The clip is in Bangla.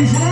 কৃষ্ণ